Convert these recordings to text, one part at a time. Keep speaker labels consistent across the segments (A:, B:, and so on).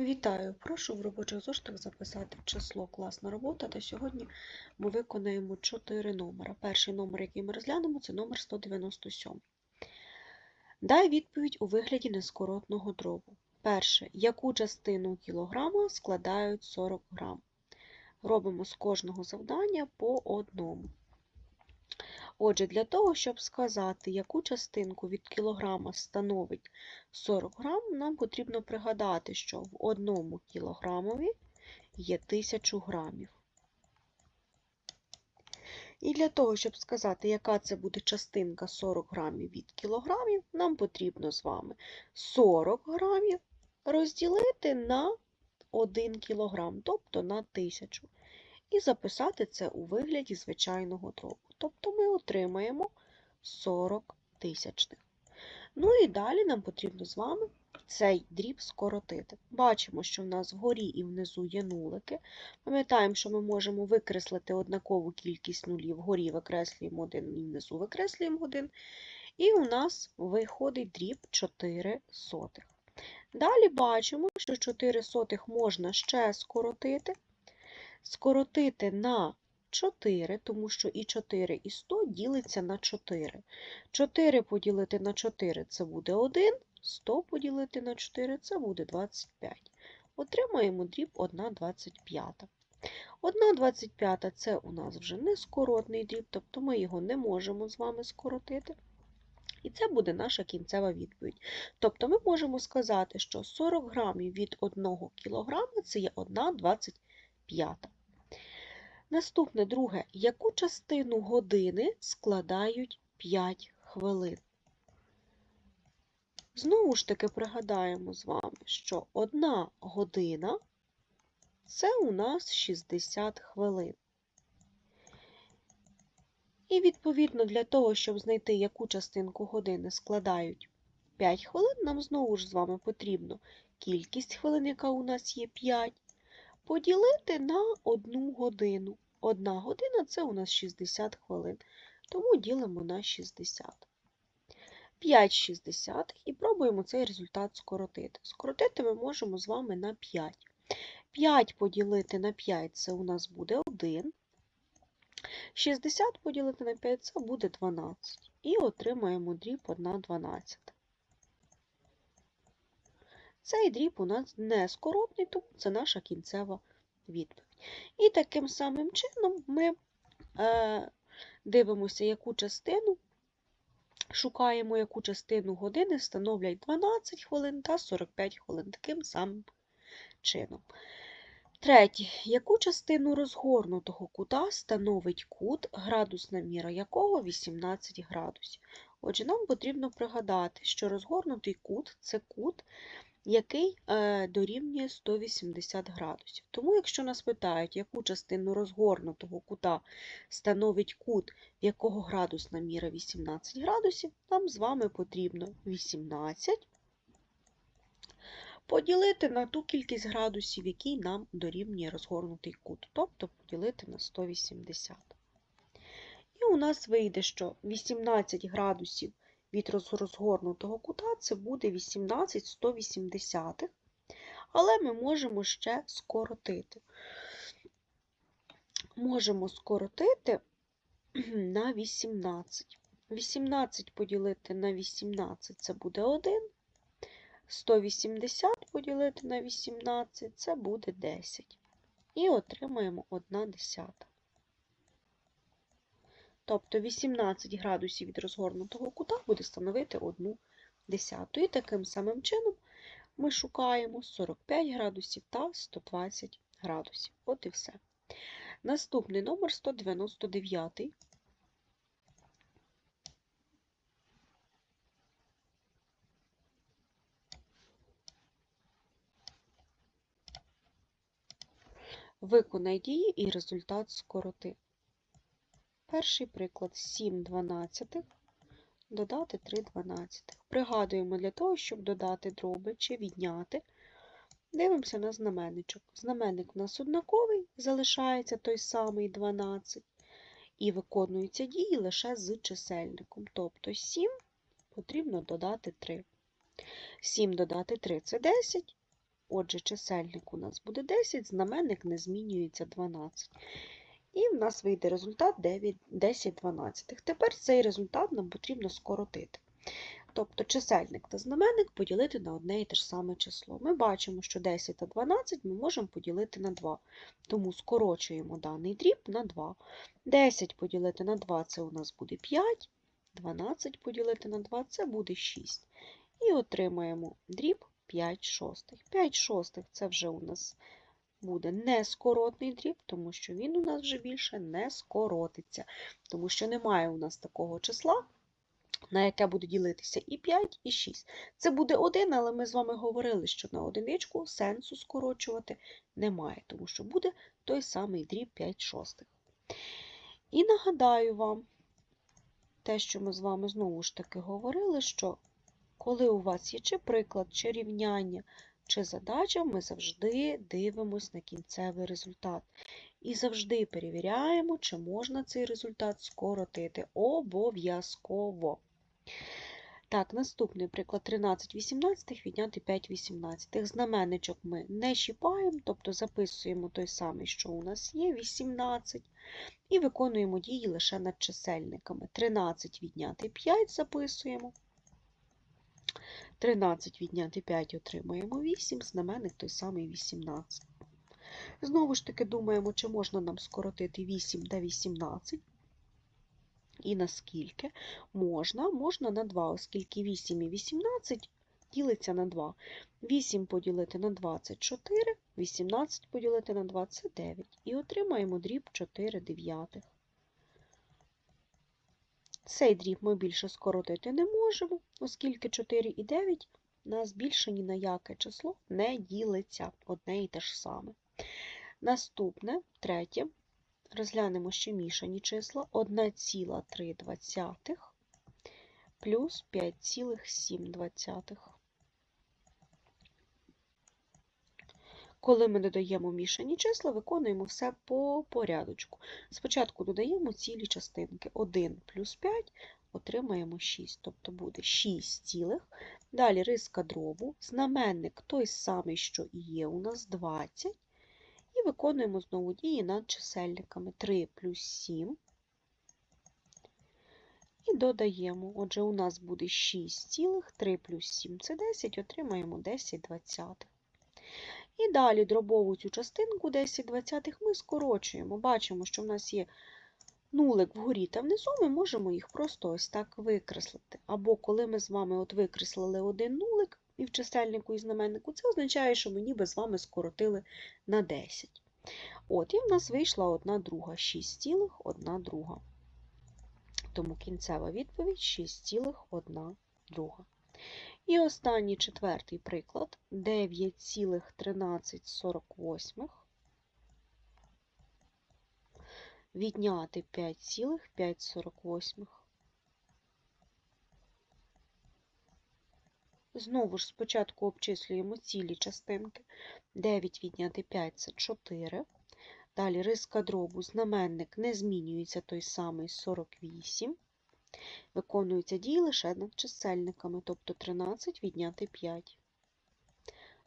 A: Вітаю! Прошу в робочих зошитах записати число класна робота, та сьогодні ми виконаємо 4 номера. Перший номер, який ми розглянемо, це номер 197. Дай відповідь у вигляді нескоротного дробу. Перше. Яку частину кілограма складають 40 грам? Робимо з кожного завдання по одному. Отже, для того, щоб сказати, яку частинку від кілограма становить 40 грам, нам потрібно пригадати, що в одному кілограмові є 1000 грамів. І для того, щоб сказати, яка це буде частинка 40 грамів від кілограмів, нам потрібно з вами 40 грамів розділити на 1 кілограм, тобто на 1000. І записати це у вигляді звичайного дробу. Тобто ми отримаємо 40 тисячних. Ну і далі нам потрібно з вами цей дріб скоротити. Бачимо, що в нас вгорі і внизу є нулики. Пам'ятаємо, що ми можемо викреслити однакову кількість нулів. Вгорі викреслюємо один і внизу викреслюємо один. І у нас виходить дріб 4 сотих. Далі бачимо, що 4 сотих можна ще скоротити. Скоротити на 4, тому що і 4, і 100 ділиться на 4. 4 поділити на 4 це буде 1, 100 поділити на 4 це буде 25. Отримаємо дріб 1,25. 1,25 це у нас вже не скоротний дріб, тобто ми його не можемо з вами скоротити. І це буде наша кінцева відповідь. Тобто ми можемо сказати, що 40 грамів від 1 кілограма це є 1,25. Наступне друге. Яку частину години складають 5 хвилин? Знову ж таки пригадаємо з вами, що одна година це у нас 60 хвилин. І, відповідно, для того, щоб знайти, яку частинку години складають 5 хвилин, нам знову ж з вами потрібно кількість хвилин, яка у нас є 5, поділити на 1 годину. Одна година це у нас 60 хвилин, тому ділимо на 60. 5 60 і пробуємо цей результат скоротити. Скоротити ми можемо з вами на 5. 5 поділити на 5 це у нас буде 1. 60 поділити на 5 це буде 12. І отримаємо дріб 1 12. Цей дріб у нас не скоротний, тому це наша кінцева відповідь. І таким самим чином ми е, дивимося, яку частину, шукаємо, яку частину години становлять 12 хвилин та 45 хвилин. Таким самим чином. Третє. Яку частину розгорнутого кута становить кут, градусна міра якого 18 градусів? Отже, нам потрібно пригадати, що розгорнутий кут це кут, який е, дорівнює 180 градусів. Тому, якщо нас питають, яку частину розгорнутого кута становить кут, в якого градусна міра 18 градусів, нам з вами потрібно 18 поділити на ту кількість градусів, який нам дорівнює розгорнутий кут, тобто поділити на 180. І у нас вийде, що 18 градусів від розгорнутого кута це буде 18 180, але ми можемо ще скоротити. Можемо скоротити на 18. 18 поділити на 18 це буде 1. 180 поділити на 18 це буде 10. І отримаємо 1 десята. Тобто 18 градусів від розгорнутого кута буде становити 1 десяту. І таким самим чином ми шукаємо 45 градусів та 120 градусів. От і все. Наступний номер 199. Виконай дії і результат скороти. Перший приклад 7 дванадцятих додати 3 дванадцятих. Пригадуємо для того, щоб додати дроби чи відняти. Дивимося на знаменничок. Знаменник у нас однаковий, залишається той самий 12. І виконуються дії лише з чисельником. Тобто 7 потрібно додати 3. 7 додати 3 це 10. Отже, чисельник у нас буде 10, знаменник не змінюється 12. І в нас вийде результат 9, 10 дванадцятих. Тепер цей результат нам потрібно скоротити. Тобто чисельник та знаменник поділити на одне і те ж саме число. Ми бачимо, що 10 та 12 ми можемо поділити на 2. Тому скорочуємо даний дріб на 2. 10 поділити на 2 це у нас буде 5, 12 поділити на 2 це буде 6. І отримаємо дріб 5 шостих. 5 шостих це вже у нас буде нескоротний дріб, тому що він у нас вже більше не скоротиться, тому що немає у нас такого числа, на яке буде ділитися і 5, і 6. Це буде 1, але ми з вами говорили, що на одиничку сенсу скорочувати немає, тому що буде той самий дріб 5 шостих. І нагадаю вам те, що ми з вами знову ж таки говорили, що коли у вас є чи приклад, чи рівняння, чи задача, ми завжди дивимось на кінцевий результат. І завжди перевіряємо, чи можна цей результат скоротити. Обов'язково. Так, наступний приклад 13 18 відняти 5 18. Знаменничок ми не щіпаємо, тобто записуємо той самий, що у нас є, 18, і виконуємо дії лише над чисельниками. 13 відняти 5 записуємо. 13 відняти 5 отримаємо 8, знаменник той самий 18. Знову ж таки думаємо, чи можна нам скоротити 8 та 18. І наскільки? Можна, можна на 2, оскільки 8 і 18 ділиться на 2. 8 поділити на 2 – це 4, 18 поділити на 2 – це 9. І отримаємо дріб 4 дев'ятих. Цей дріб ми більше скоротити не можемо, оскільки 4 і 9 у нас більше ні на яке число не ділиться одне і те ж саме. Наступне, третє, розглянемо ще мішані числа 1,3 плюс 5,7. Коли ми додаємо мішані числа, виконуємо все по порядочку. Спочатку додаємо цілі частинки. 1 плюс 5 отримаємо 6, тобто буде 6 цілих. Далі риска дробу, знаменник той самий, що і є у нас 20. І виконуємо знову дії над чисельниками 3 плюс 7. І додаємо. Отже, у нас буде 6 цілих, 3 плюс 7 це 10, отримаємо 10 двадцятих. І далі дробову цю частинку 10 двадцятих ми скорочуємо. Бачимо, що в нас є нулик вгорі та внизу, ми можемо їх просто ось так викреслити. Або коли ми з вами от викреслили один нулик і в чисельнику і знаменнику, це означає, що ми ніби з вами скоротили на 10. От, і в нас вийшла одна друга, 6 цілих, одна друга. Тому кінцева відповідь 6,1 друга. І останній четвертий приклад 9,1348 відняти 5,548. Знову ж спочатку обчислюємо цілі частинки. 9 відняти 5 це 4. Далі риска дробу, знаменник не змінюється той самий 48. Виконуються дії лише над чисельниками, тобто 13 відняти 5.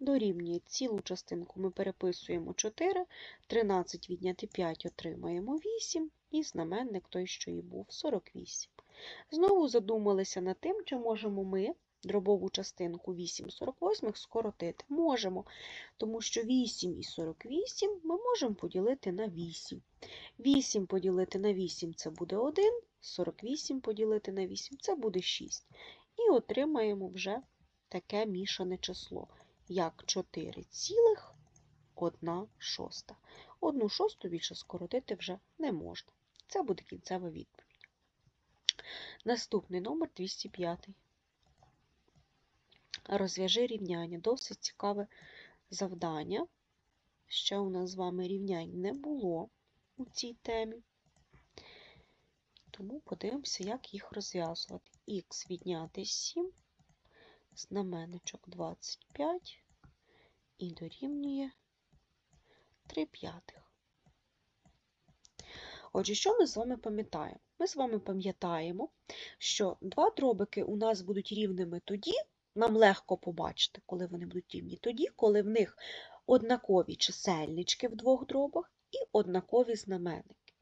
A: Дорівнює цілу частинку ми переписуємо 4, 13 відняти 5 отримаємо 8, і знаменник той, що і був 48. Знову задумалися над тим, чи можемо ми дробову частинку 8 48 скоротити. Можемо, тому що 8 і 48 ми можемо поділити на 8. 8 поділити на 8 це буде 1, 48 поділити на 8 це буде 6. І отримаємо вже таке мішане число, як 4 цілих 1 шоста. Одну шосту більше скоротити вже не можна. Це буде кінцева відповідь. Наступний номер 205. Розв'яжи рівняння. Досить цікаве завдання. Ще у нас з вами рівнянь не було у цій темі. Тому подивимося, як їх розв'язувати. Х відняти 7, знаменничок 25 і дорівнює 3 п'ятих. Отже, що ми з вами пам'ятаємо? Ми з вами пам'ятаємо, що два дробики у нас будуть рівними тоді, нам легко побачити, коли вони будуть рівні. Тоді, коли в них однакові чисельнички в двох дробах і однакові знаменники.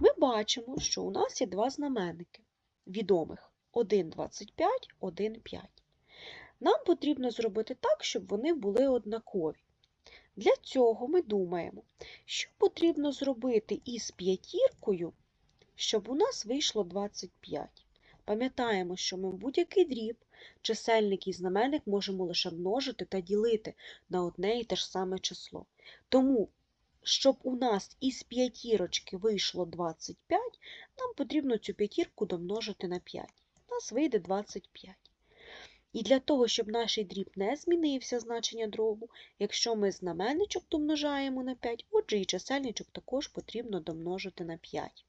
A: Ми бачимо, що у нас є два знаменники відомих 1,25, 1,5. Нам потрібно зробити так, щоб вони були однакові. Для цього ми думаємо, що потрібно зробити із п'ятіркою, щоб у нас вийшло 25. Пам'ятаємо, що ми будь-який дріб, чисельник і знаменник можемо лише множити та ділити на одне і те ж саме число. Тому, щоб у нас із п'ятірочки вийшло 25, нам потрібно цю п'ятірку домножити на 5. У нас вийде 25. І для того, щоб наш дріб не змінився значення дробу, якщо ми знаменничок домножаємо на 5, отже і чисельничок також потрібно домножити на 5.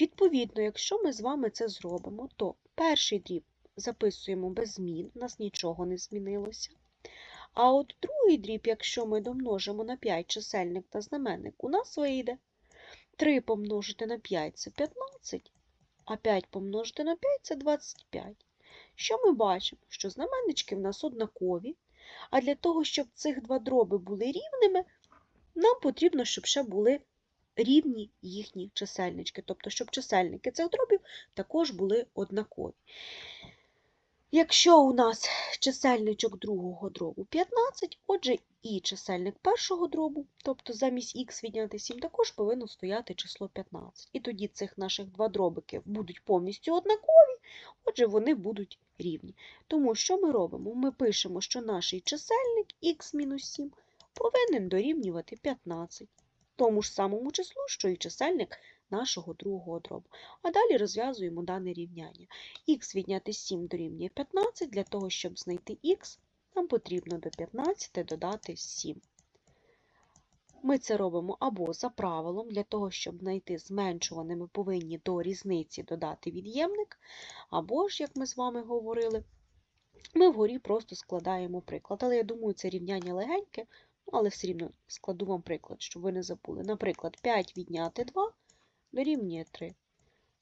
A: Відповідно, якщо ми з вами це зробимо, то перший дріб записуємо без змін, у нас нічого не змінилося. А от другий дріб, якщо ми домножимо на 5 чисельник та знаменник, у нас вийде 3 помножити на 5 це 15, а 5 помножити на 5 це 25. Що ми бачимо? Що знаменнички в нас однакові, а для того, щоб цих два дроби були рівними, нам потрібно, щоб ще були рівні їхні чисельнички, тобто, щоб чисельники цих дробів також були однакові. Якщо у нас чисельничок другого дробу 15, отже і чисельник першого дробу, тобто замість х відняти 7, також повинно стояти число 15. І тоді цих наших два дробики будуть повністю однакові, отже, вони будуть рівні. Тому що ми робимо? Ми пишемо, що наш чисельник х-7 повинен дорівнювати 15, тому ж самому числу, що і чисельник нашого другого дробу. А далі розв'язуємо дане рівняння. Х відняти 7 дорівнює 15, для того, щоб знайти х, нам потрібно до 15 додати 7. Ми це робимо або за правилом, для того, щоб знайти зменшуване, ми повинні до різниці додати від'ємник, або ж, як ми з вами говорили, ми вгорі просто складаємо приклад. Але я думаю, це рівняння легеньке, але все рівно складу вам приклад, щоб ви не забули. Наприклад, 5 відняти 2 дорівнює 3.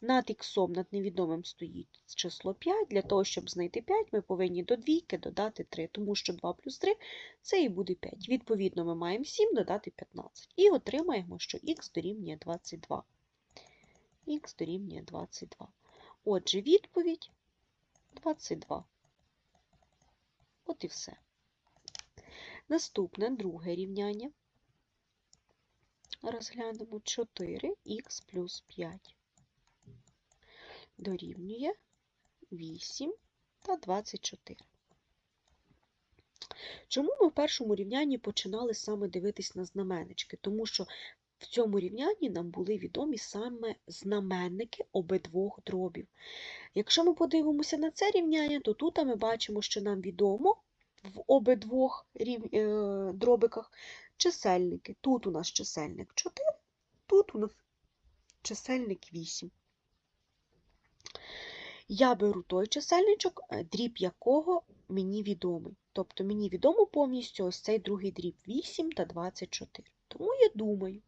A: Над х над невідомим стоїть число 5. Для того, щоб знайти 5, ми повинні до двійки додати 3, тому що 2 плюс 3 це і буде 5. Відповідно, ми маємо 7 додати 15. І отримаємо, що х дорівнює 22. Х дорівнює 22. Отже, відповідь 22. От і все. Наступне друге рівняння. Розглянемо 4х плюс 5 дорівнює 8 та 24. Чому ми в першому рівнянні починали саме дивитись на знаменнички? Тому що в цьому рівнянні нам були відомі саме знаменники обидвох дробів. Якщо ми подивимося на це рівняння, то тут ми бачимо, що нам відомо в обидвох рів... е... дробиках чисельники. Тут у нас чисельник 4, тут у нас чисельник 8. Я беру той чисельничок, е, дріб якого мені відомий. Тобто мені відомо повністю ось цей другий дріб 8 та 24. Тому я думаю,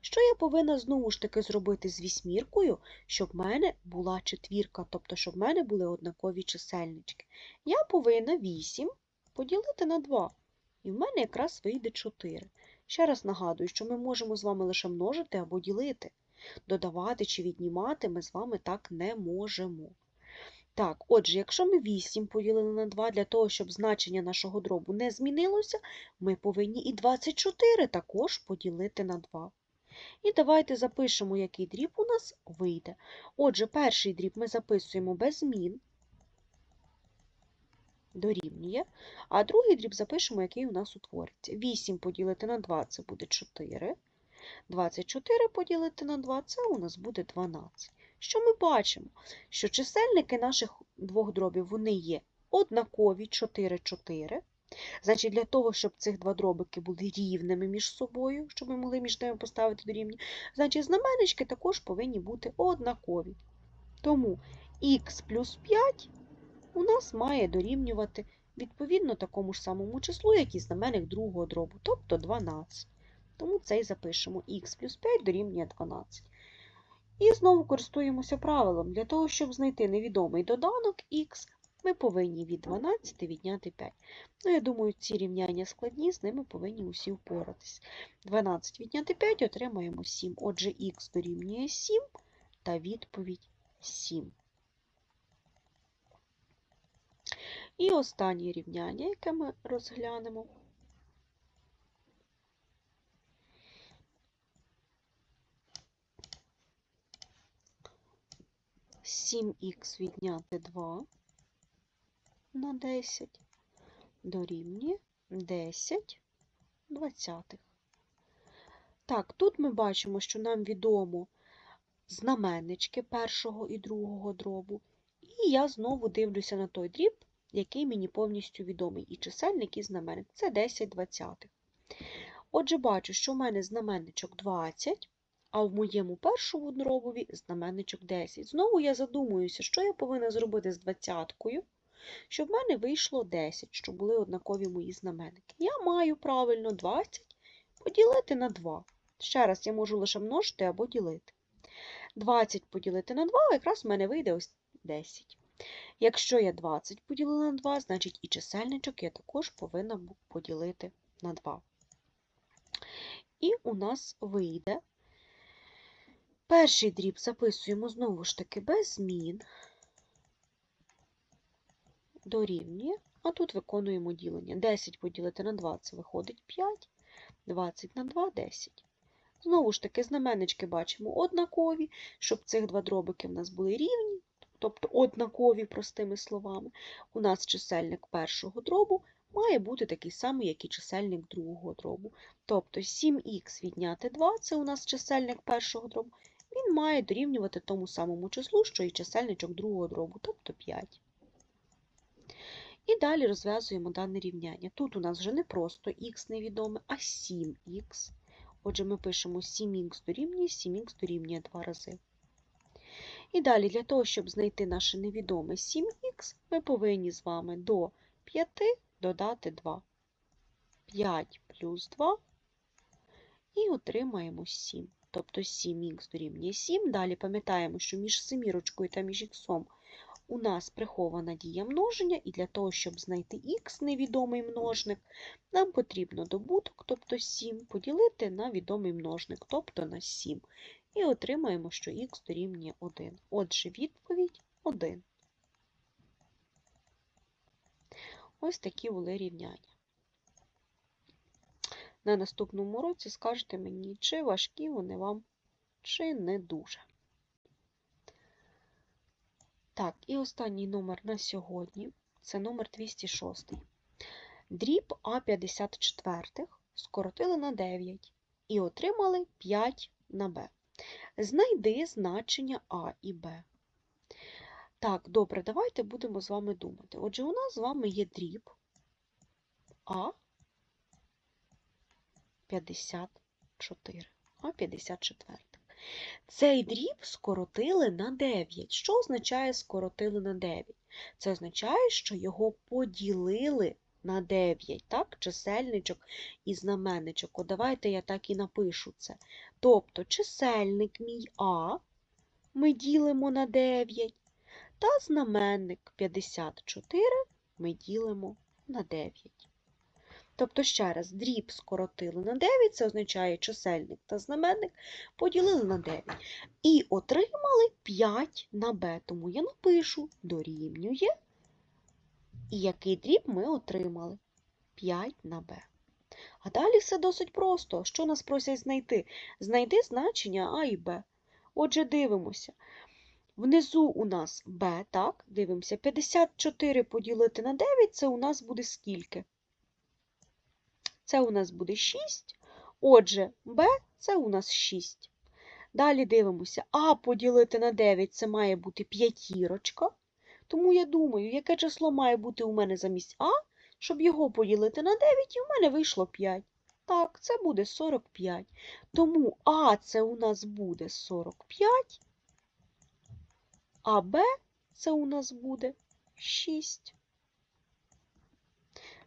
A: що я повинна знову ж таки зробити з вісьміркою, щоб в мене була четвірка, тобто, щоб в мене були однакові чисельнички. Я повинна 8 поділити на 2. І в мене якраз вийде 4. Ще раз нагадую, що ми можемо з вами лише множити або ділити. Додавати чи віднімати ми з вами так не можемо. Так, отже, якщо ми 8 поділили на 2, для того, щоб значення нашого дробу не змінилося, ми повинні і 24 також поділити на 2. І давайте запишемо, який дріб у нас вийде. Отже, перший дріб ми записуємо без змін, дорівнює, а другий дріб запишемо, який у нас утвориться. 8 поділити на 2 це буде 4. 24 поділити на 2 це у нас буде 12. Що ми бачимо? Що чисельники наших двох дробів вони є однакові 4, 4. Значить, для того, щоб цих два дробики були рівними між собою, щоб ми могли між ними поставити до рівня, значить знаменнички також повинні бути однакові. Тому х плюс 5 у нас має дорівнювати відповідно такому ж самому числу, як і знаменник другого дробу, тобто 12. Тому цей запишемо х плюс 5 дорівнює 12. І знову користуємося правилом. Для того, щоб знайти невідомий доданок х, ми повинні від 12 відняти 5. Ну, я думаю, ці рівняння складні, з ними повинні усі впоратись. 12 відняти 5 отримаємо 7. Отже, х дорівнює 7 та відповідь 7. І останнє рівняння, яке ми розглянемо. Сім х відняти 2 на 10 дорівнює 10 двадцятих. Так, тут ми бачимо, що нам відомо знаменнички першого і другого дробу. І я знову дивлюся на той дріб, який мені повністю відомий. І чисельник, і знаменник. Це 10 двадцятих. Отже, бачу, що в мене знаменничок 20, а в моєму першому дробові знаменничок 10. Знову я задумуюся, що я повинна зробити з двадцяткою, щоб в мене вийшло 10, щоб були однакові мої знаменники. Я маю правильно 20 поділити на 2. Ще раз я можу лише множити або ділити. 20 поділити на 2, якраз в мене вийде ось 10. Якщо я 20 поділила на 2, значить і чисельничок я також повинна поділити на 2. І у нас вийде перший дріб записуємо знову ж таки без змін, дорівнює, а тут виконуємо ділення. 10 поділити на 2 це виходить 5, 20 на 2 – 10. Знову ж таки, знаменнички бачимо однакові, щоб цих два дробики в нас були рівні, тобто однакові, простими словами. У нас чисельник першого дробу має бути такий самий, як і чисельник другого дробу. Тобто 7х відняти 2 це у нас чисельник першого дробу, він має дорівнювати тому самому числу, що і чисельничок другого дробу, тобто 5. І далі розв'язуємо дане рівняння. Тут у нас вже не просто х невідоме, а 7х. Отже, ми пишемо 7х дорівнює, 7х дорівнює 2 рази. І далі, для того, щоб знайти наше невідоме 7х, ми повинні з вами до 5 додати 2. 5 плюс 2 і отримаємо 7. Тобто 7х дорівнює 7. Далі пам'ятаємо, що між семірочкою та між х у нас прихована дія множення, і для того, щоб знайти х невідомий множник, нам потрібно добуток, тобто 7, поділити на відомий множник, тобто на 7. І отримаємо, що х дорівнює 1. Отже, відповідь 1. Ось такі були рівняння. На наступному році скажете мені, чи важкі вони вам, чи не дуже. Так, і останній номер на сьогодні це номер 206. Дріб А54 скоротили на 9 і отримали 5 на Б. Знайди значення А і Б. Так, добре, давайте будемо з вами думати. Отже, у нас з вами є дріб А 54. А 54. Цей дріб скоротили на 9. Що означає скоротили на 9? Це означає, що його поділили на 9, так? чисельничок і знаменничок. О, давайте я так і напишу це. Тобто чисельник мій А ми ділимо на 9, та знаменник 54 ми ділимо на 9. Тобто, ще раз, дріб скоротили на 9, це означає чисельник та знаменник поділили на 9. І отримали 5 на b, тому я напишу дорівнює. І який дріб ми отримали? 5 на b. А далі все досить просто. Що нас просять знайти? Знайди значення А і Б. Отже, дивимося. Внизу у нас b, так, дивимося, 54 поділити на 9, це у нас буде скільки? Це у нас буде 6. Отже, b це у нас 6. Далі дивимося, А поділити на 9 це має бути п'ятірочка. Тому я думаю, яке число має бути у мене замість А, щоб його поділити на 9, і у мене вийшло 5. Так, це буде 45. Тому А це у нас буде 45, а Б це у нас буде 6.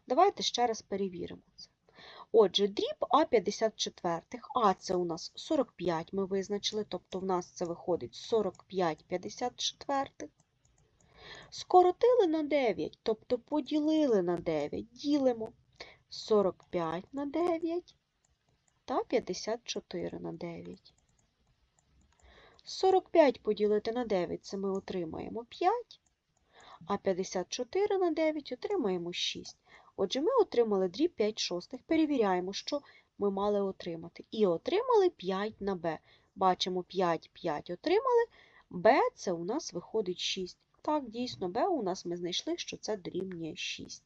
A: Давайте ще раз перевіримо це. Отже, дріб А54. А це у нас 45 ми визначили, тобто в нас це виходить 45 54. Скоротили на 9, тобто поділили на 9. Ділимо 45 на 9 та 54 на 9. 45 поділити на 9 це ми отримаємо 5, а 54 на 9 отримаємо 6. Отже, ми отримали дріб 5 шостих. Перевіряємо, що ми мали отримати. І отримали 5 на b. Бачимо 5, 5 отримали. b це у нас виходить 6. Так, дійсно, b у нас ми знайшли, що це дорівнює 6.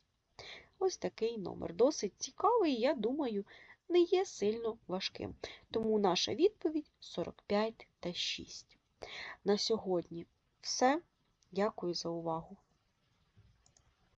A: Ось такий номер. Досить цікавий, я думаю, не є сильно важким. Тому наша відповідь 45 та 6. На сьогодні все. Дякую за увагу.